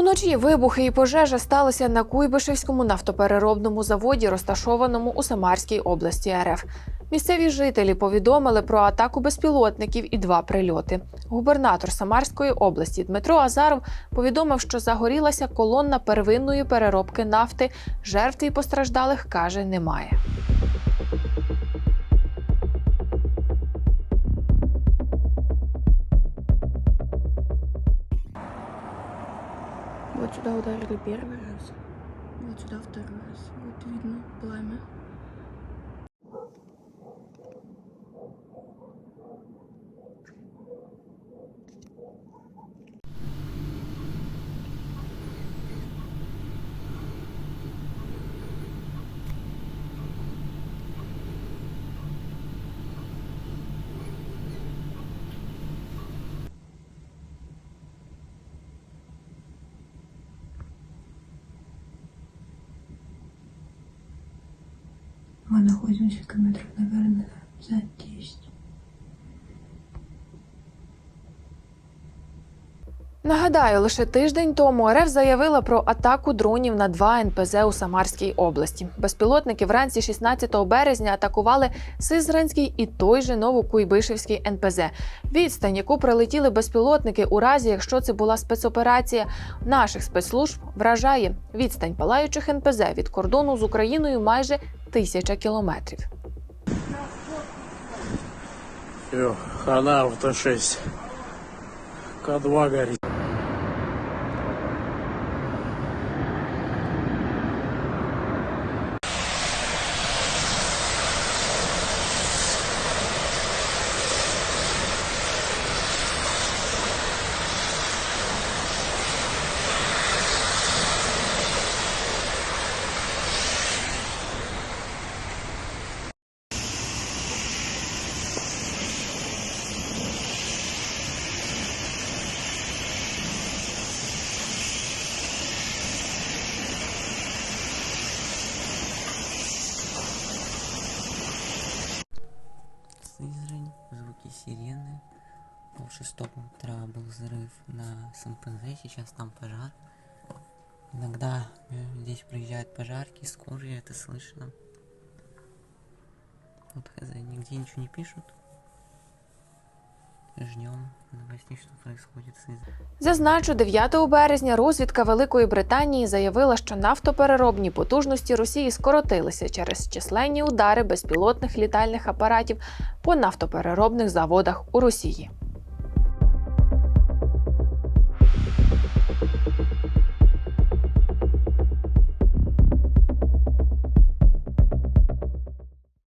Уночі вибухи і пожежа сталися на Куйбишевському нафтопереробному заводі, розташованому у Самарській області РФ. Місцеві жителі повідомили про атаку безпілотників і два прильоти. Губернатор Самарської області Дмитро Азаров повідомив, що загорілася колонна первинної переробки нафти. Жертв і постраждалих каже, немає. Вот сюда ударили первый раз. Вот сюда второй раз. Вот видно пламя. Мы находимся километров, наверное, за 10. Нагадаю, лише тиждень тому РФ заявила про атаку дронів на два НПЗ у Самарській області. Безпілотники вранці 16 березня атакували Сизранський і той же Новокуйбишевський НПЗ. Відстань, яку прилетіли безпілотники, у разі якщо це була спецоперація наших спецслужб, вражає відстань палаючих НПЗ від кордону з Україною майже тисяча кілометрів. Все, хана авто 6. К2 горит. Сызрань, звуки сирены. Пол шестого утра был взрыв на СМПЗ, сейчас там пожар. Иногда э, здесь приезжают пожарки, скорые, это слышно. Вот хз, нигде ничего не пишут. Ждем новостей, происходит с Зазначу, 9 березня розвідка Великої Британії заявила, що нафтопереробні потужності Росії скоротилися через численні удари безпілотних літальних апаратів по нафтопереробних заводах у Росії.